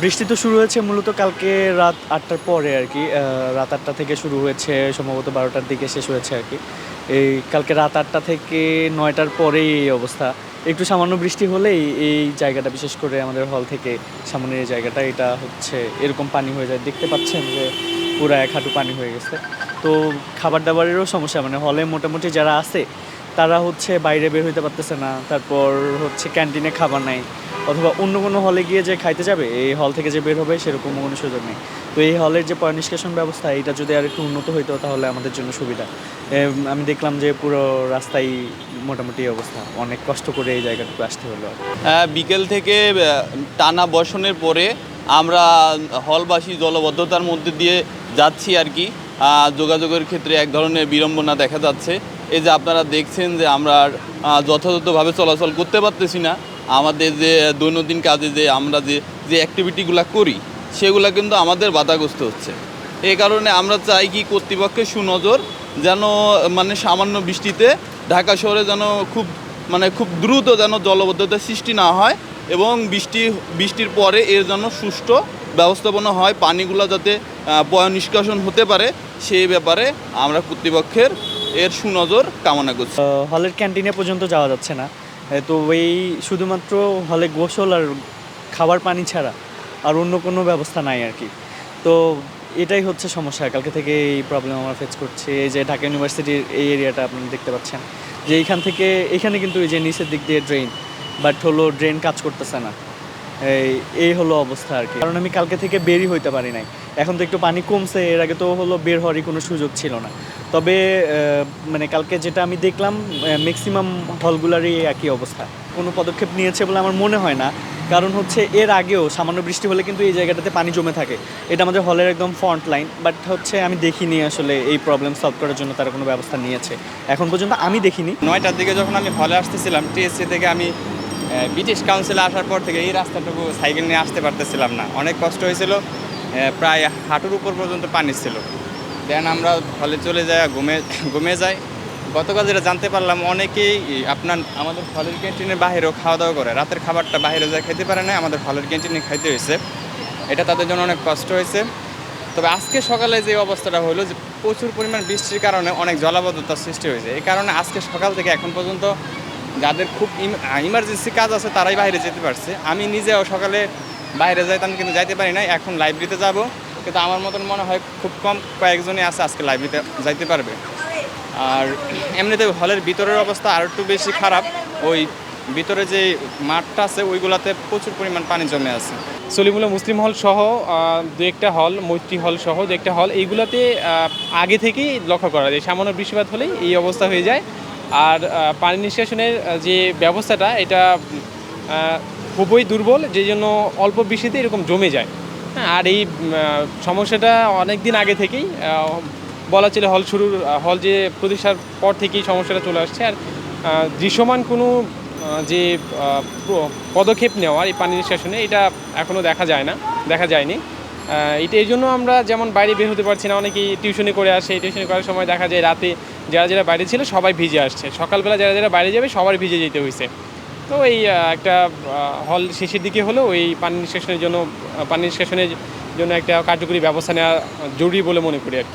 বৃষ্টি তো শুরু হয়েছে মূলত কালকে রাত আটটার পরে আর কি। রাত আটটা থেকে শুরু হয়েছে, সম্ভবত বারোটার দিকে শেষ হয়েছে আর কি। এই কালকে রাত আটটা থেকে নয়টার পরেই এই অবস্থা। একটু সামান্য বৃষ্টি হলেই এই জায়গাটা, বিশেষ করে আমাদের হল থেকে সামনের এই জায়গাটা, এটা হচ্ছে এরকম পানি হয়ে যায়। দেখতে পাচ্ছেন যে পুরো এক হাঁটু পানি হয়ে গেছে। তো খাবার দাবারেরও সমস্যা মানে হলে মোটামুটি যারা আছে, তারা হচ্ছে বাইরে বের হইতে পারতেছে না। তারপর হচ্ছে ক্যান্টিনে খাবার নাই। অথবা অন্য কোনো হলে গিয়ে যে খাইতে যাবে এই হল থেকে যে বের হবে সেরকম কোনো সুযোগ নেই। তো এই হলের যে নিষ্কাশন ব্যবস্থা এটা যদি আর একটু উন্নত হইতো তাহলে আমাদের জন্য সুবিধা। আমি দেখলাম যে পুরো রাস্তায় মোটামুটি অবস্থা। অনেক কষ্ট করে এই জায়গাটুকু আসতে হলো। হ্যাঁ, বিকেল থেকে টানা বর্ষণের পরে আমরা হলবাসী জলবদ্ধতার মধ্যে দিয়ে যাচ্ছি আর কি। যোগাযোগের ক্ষেত্রে এক ধরনের বিড়ম্বনা দেখা যাচ্ছে। এই যে আপনারা দেখছেন যে আমরা যথাযথভাবে চলাচল করতে পারতেছি না। আমাদের যে দৈনন্দিন কাজে যে আমরা যে যে অ্যাক্টিভিটিগুলো করি সেগুলো কিন্তু আমাদের বাধাগ্রস্ত হচ্ছে। এই কারণে আমরা চাই কি কর্তৃপক্ষের সুনজর যেন মানে সামান্য বৃষ্টিতে ঢাকা শহরে যেন খুব মানে খুব দ্রুত যেন জলবদ্ধতার সৃষ্টি না হয় এবং বৃষ্টি বৃষ্টির পরে এর যেন সুষ্ঠু ব্যবস্থাপনা হয় পানিগুলো যাতে পয় নিষ্কাশন হতে পারে সেই ব্যাপারে আমরা কর্তৃপক্ষের এর সুনজর কামনা করছি। হলের ক্যান্টিনে পর্যন্ত যাওয়া যাচ্ছে না। এ, তো এই শুধুমাত্র হলে গোসল আর খাবার পানি ছাড়া আর অন্য কোনো ব্যবস্থা নাই আর কি। তো এটাই হচ্ছে সমস্যা। কালকে থেকে এই প্রবলেম আমরা ফেস করছি। এই যে ঢাকা ইউনিভার্সিটির এই এরিয়াটা আপনারা দেখতে পাচ্ছেন। যে এইখান থেকে, এখানে কিন্তু এই যে নিচের দিক দিয়ে ড্রেন বাট হলো ড্রেন কাজ করতেছে না। এই এই হলো অবস্থা আর কি। কারণ আমি কালকে থেকে বেরই হইতে পারি নাই। এখন তো একটু পানি কমছে, এর আগে তো হলো বের হওয়ারই কোনো সুযোগ ছিল না। তবে মানে কালকে যেটা আমি দেখলাম ম্যাক্সিমাম হলগুলারই একই অবস্থা। কোনো পদক্ষেপ নিয়েছে বলে আমার মনে হয় না। কারণ হচ্ছে, এর আগেও সামান্য বৃষ্টি হলে কিন্তু এই জায়গাটাতে পানি জমে থাকে। এটা আমাদের হলের একদম ফ্রন্ট লাইন বাট হচ্ছে আমি দেখিনি আসলে এই প্রবলেম সলভ করার জন্য তারা কোনো ব্যবস্থা নিয়েছে। এখন পর্যন্ত আমি দেখিনি। নয়টার দিকে যখন আমি হলে আসতেছিলাম টিএসসি থেকে আমি ব্রিটিশ কাউন্সিলে আসার পর থেকে এই রাস্তাটুকু সাইকেল নিয়ে আসতে পারতেছিলাম না। অনেক কষ্ট হয়েছিল। প্রায় হাঁটুর উপর পর্যন্ত পানি ছিল। দেন আমরা হলে চলে যাই, ঘুমে ঘুমে যাই। গতকাল যেটা জানতে পারলাম, অনেকেই আপনার, আমাদের হলের ক্যান্টিনের বাইরেও খাওয়া দাওয়া করে। রাতের খাবারটা বাইরে যায় খেতে পারে না আমাদের হলের ক্যান্টিনে খাইতে হয়েছে। এটা তাদের জন্য অনেক কষ্ট হয়েছে। তবে আজকে সকালে যে অবস্থাটা হলো যে, প্রচুর পরিমাণ বৃষ্টির কারণে অনেক জলাবদ্ধতার সৃষ্টি হয়েছে। এই কারণে আজকে সকাল থেকে এখন পর্যন্ত যাদের খুব ইমার্জেন্সি কাজ আছে, তারাই বাইরে যেতে পারছে। আমি নিজেও সকালে বাইরে যাইতাম কিন্তু যাইতে পারি না এখন লাইব্রেরিতে যাব। কিন্তু আমার মতন মনে হয় খুব কম কয়েকজনই আছে আজকে লাইব্রেরিতে যাইতে পারবে। আর এমনিতে হলের ভিতরের অবস্থা আর একটু বেশি খারাপ। ওই ভিতরে যে মাঠটা আছে, ওইগুলাতে প্রচুর পরিমাণ পানি জমে আছে। সলিমুল্লাহ মুসলিম হল সহ দু একটা হল, মৈত্রী হল সহ, দু একটা হল, এইগুলোতে আগে থেকেই লক্ষ্য করা যায়। সামান্য বৃষ্টিপাত হলেই এই অবস্থা হয়ে যায়। আর পানি নিষ্কাশনের যে ব্যবস্থাটা, এটা খুবই দুর্বল যে জন্য অল্প বৃষ্টিতে এরকম জমে যায়। হ্যাঁ, আর এই সমস্যাটা অনেক দিন আগে থেকেই বলা ছিল হল শুরুর হল যে প্রতিষ্ঠার পর থেকেই সমস্যাটা চলে আসছে। আর দৃশ্যমান কোনো যে পদক্ষেপ নেওয়ার এই পানি নিষ্কাশনে এটা এখনও দেখা যায় না দেখা যায়নি। এটা এই জন্য আমরা যেমন বাইরে বের হতে পারছি না অনেকেই টিউশনি করে আসে টিউশনি করার সময় দেখা যায় রাতে যারা যারা বাইরে ছিল সবাই ভিজে আসছে। সকালবেলা যারা যারা বাইরে যাবে সবার ভিজে যেতে হয়েছে তো এই একটা হল শেষের দিকে হলেও এই পানি নিষ্কাশনের জন্য পানি নিষ্কাশনের জন্য একটা কার্যকরী ব্যবস্থা নেওয়া জরুরি বলে মনে করি আর কি।